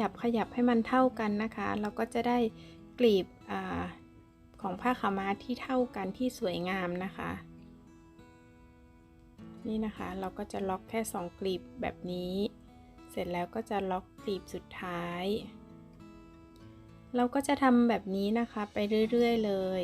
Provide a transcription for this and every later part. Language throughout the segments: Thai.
ยับขยับให้มันเท่ากันนะคะ เราก็จะได้กลีบอของผ้าขาวม้าที่เท่ากันที่สวยงามนะคะ นี่นะคะเราก็จะล็อกแค่สองกลีบแบบนี้ เสร็จแล้วก็จะล็อกกลีบสุดท้าย เราก็จะทำแบบนี้นะคะไปเรื่อย ๆ เลย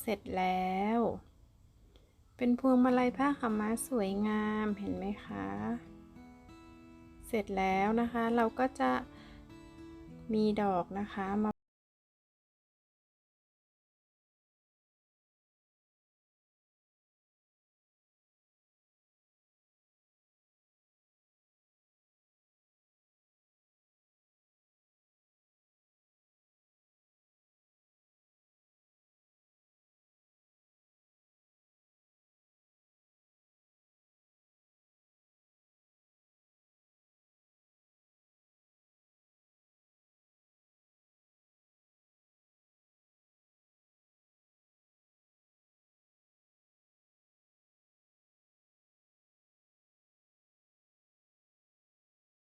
เสร็จแล้ว เป็นพวงมาลัยผ้าขาวม้าสวยงามเห็นไหมคะ เสร็จแล้วนะคะเราก็จะมีดอกนะคะมา